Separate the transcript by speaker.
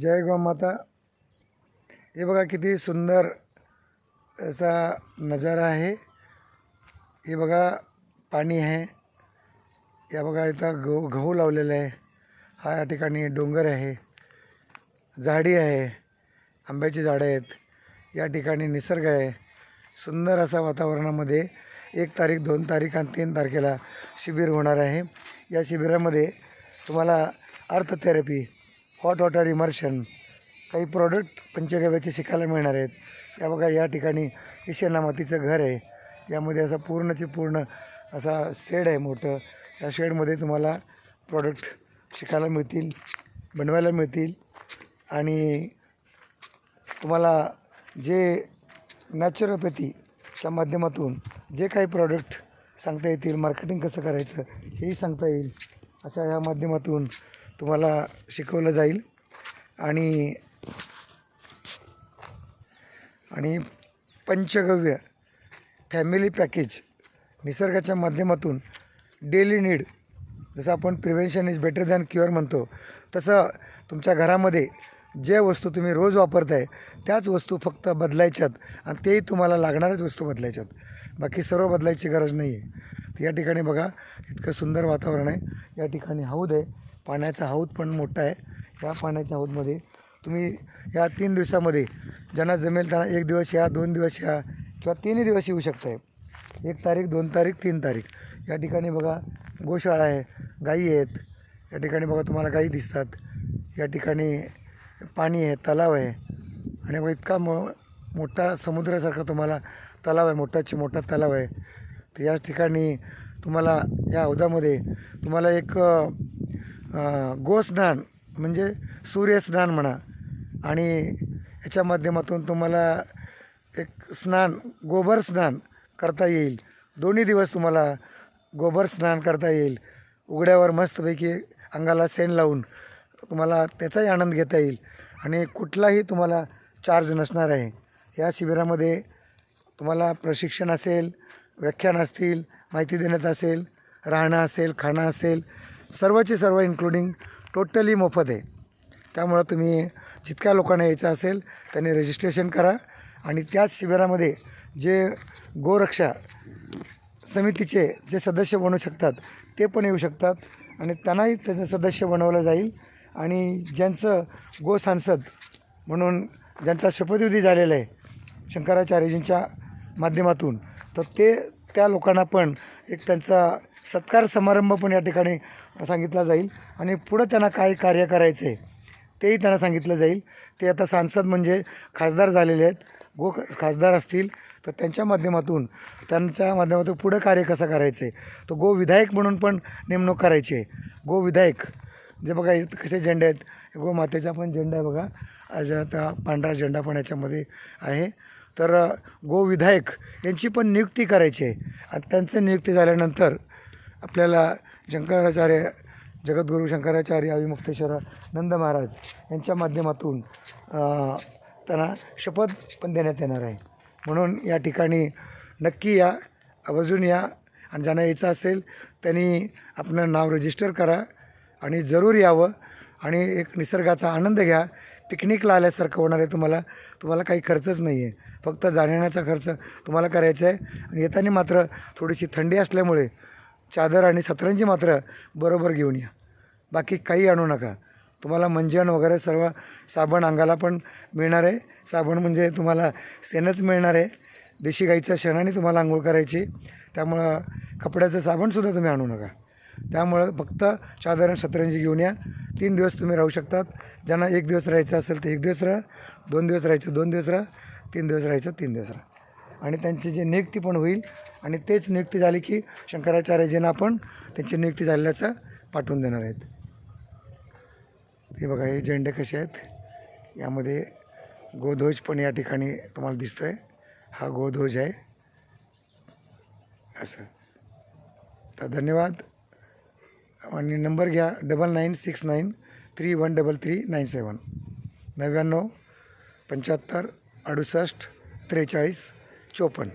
Speaker 1: जय गोमाता हे बघा किती सुंदर असा नजारा आहे. हे बघा पाणी आहे. या बघा इथं गहू गहू लावलेला आहे. हा या ठिकाणी डोंगर आहे. झाडी आहे. आंब्याची झाडं आहेत. या ठिकाणी निसर्ग आहे. सुंदर असा वातावरणामध्ये एक तारीख दोन तारीख आणि तीन तारखेला शिबिर होणार आहे. या शिबिरामध्ये तुम्हाला earth therapy hot water immersion काही प्रॉडक्ट पंचगव्याचे शिकायला मिळणार आहेत. या बघा या ठिकाणी ईशान्य मातीचं घर आहे. यामध्ये असा पूर्णचे पूर्ण असा शेड आहे मोठं. या शेडमध्ये तुम्हाला प्रॉडक्ट शिकायला मिळतील बनवायला मिळतील. आणि तुम्हाला जे नॅचरोपॅथीच्या माध्यमातून जे काही प्रॉडक्ट सांगता येतील मार्केटिंग कसं करायचं हेही सांगता येईल. अशा ह्या माध्यमातून तुम्हाला शिकवलं जाईल. आणि आणि पंचगव्य फॅमिली पॅकेज निसर्गाच्या माध्यमातून डेली नीड जसं आपण prevention is better than cure म्हणतो तसं तुमच्या घरामध्ये ज्या वस्तू तुम्ही रोज वापरताय त्याच वस्तू फक्त बदलायच्यात आणि तेही तुम्हाला लागणाऱ्याच वस्तू बदलायच्यात. बाकी सर्व बदलायची गरज नाही आहे या ठिकाणी बघा इतकं सुंदर वातावरण आहे. या ठिकाणी हौद आहे पाण्याचा हौद पण मोठा आहे. या पाण्याच्या हौदमध्ये तुम्ही या तीन दिवसामध्ये ज्यांना जमेल त्यांना एक दिवस या दोन दिवस या किंवा तीनही दिवस येऊ शकताय. एक तारीख दोन तारीख तीन तारीख. या ठिकाणी बघा गोशाळा आहे गाई आहेत. या ठिकाणी बघा तुम्हाला गाई दिसतात. या ठिकाणी पाणी आहे तलाव आहे. आणि मग इतका मो मोठा समुद्रासारखा तुम्हाला तलाव आहे. मोठाची मोठा तलाव आहे. तर या ठिकाणी तुम्हाला या हौदामध्ये तुम्हाला एक गोस्नान म्हणजे सूर्यस्नान म्हणा. आणि याच्या माध्यमातून तुम्हाला एक स्नान गोबर स्नान करता येईल. दोन्ही दिवस तुम्हाला गोबर स्नान करता येईल. उघड्यावर मस्तपैकी अंगाला सेन लावून तुम्हाला त्याचाही आनंद घेता येईल. आणि कुठलाही तुम्हाला चार्ज नसणार आहे. या शिबिरामध्ये तुम्हाला प्रशिक्षण असेल व्याख्यान असतील माहिती देण्यात असेल राहणं असेल खाणं असेल सर्वचे सर्व इन्क्लुडिंग टोटली मोफत आहे. त्यामुळं तुम्ही जितक्या लोकांना यायचं असेल त्यांनी रजिस्ट्रेशन करा. आणि त्याच शिबिरामध्ये जे गोरक्षा समितीचे जे सदस्य बनू शकतात ते पण येऊ शकतात. आणि त्यांनाही त्याचं सदस्य बनवलं जाईल. आणि ज्यांचं गो सांसद म्हणून ज्यांचा शपथविधी झालेला आहे शंकराचार्यजींच्या माध्यमातून तर ते त्या लोकांना पण एक त्यांचा सत्कार समारंभ पण या ठिकाणी सांगितला जाईल. आणि पुढं त्यांना काय कार्य करायचं आहे तेही त्यांना सांगितलं जाईल. ते आता सांसद म्हणजे खासदार झालेले आहेत. गो खासदार असतील तर त्यांच्या माध्यमातून त्यांच्या माध्यमातून पुढं कार्य कसं करायचं? आहे तो गो विधायक म्हणून पण नेमणूक करायची आहे. गो विधायक जे बघा कसे झेंडे आहेत. गो मातेचा पण झेंडा आहे बघा. आज आता पांढरा झेंडा पण याच्यामध्ये आहे. तर गोविधायक यांची पण नियुक्ती करायची आहे. आणि त्यांचं नियुक्ती झाल्यानंतर आपल्याला शंकराचार्य जगद्गुरू शंकराचार्य अविमुक्तेश्वर नंद महाराज यांच्या माध्यमातून त्यांना शपथ पण देण्यात येणार आहे. म्हणून या ठिकाणी नक्की या आवर्जून या आणि ज्यांना यायचं असेल त्यांनी आपलं नाव रजिस्टर करा आणि जरूर यावं आणि एक निसर्गाचा आनंद घ्या. पिकनिकला आल्यासारखं होणार आहे तुम्हाला. तुम्हाला काही खर्चच नाही आहे फक्त जाण्याचा खर्च तुम्हाला करायचा आहे. आणि येताना मात्र थोडीशी थंडी असल्यामुळे चादर आणि सतरंजी मात्र बरोबर घेऊन या. बाकी काही आणू नका. तुम्हाला मंजन वगैरे सर्व साबण अंगाला पण मिळणार आहे. साबण म्हणजे तुम्हाला सेनच मिळणार आहे. देशी गाईच्या शेणाने तुम्हाला आंघोळ करायची. त्यामुळं कपड्याचं साबणसुद्धा तुम्ही आणू नका. त्यामुळं फक्त साधारण सतरंजी घेऊन या. तीन दिवस तुम्ही राहू शकतात. ज्यांना एक दिवस राहायचं असेल तर एक दिवस राहा. दोन दिवस राहायचं दोन दिवस राहा. तीन दिवस राहायचं तीन दिवस राहा. आणि त्यांची जी नियुक्ती पण होईल आणि तेच नियुक्ती झाली की शंकराचार्यजींना आपण त्यांची नियुक्ती झाल्याचं पाठवून देणार आहेत. हे बघा हे झेंडे कसे आहेत? यामध्ये गोध्वज पण या ठिकाणी तुम्हाला दिसतो आहे हा गोध्वज आहे. असं. तर धन्यवाद. आणि नंबर घ्या double nine six nine three one double three nine seven. नव्याण्णव पंच्याहत्तर अडुसष्ट त्रेचाळीस चोपन्न.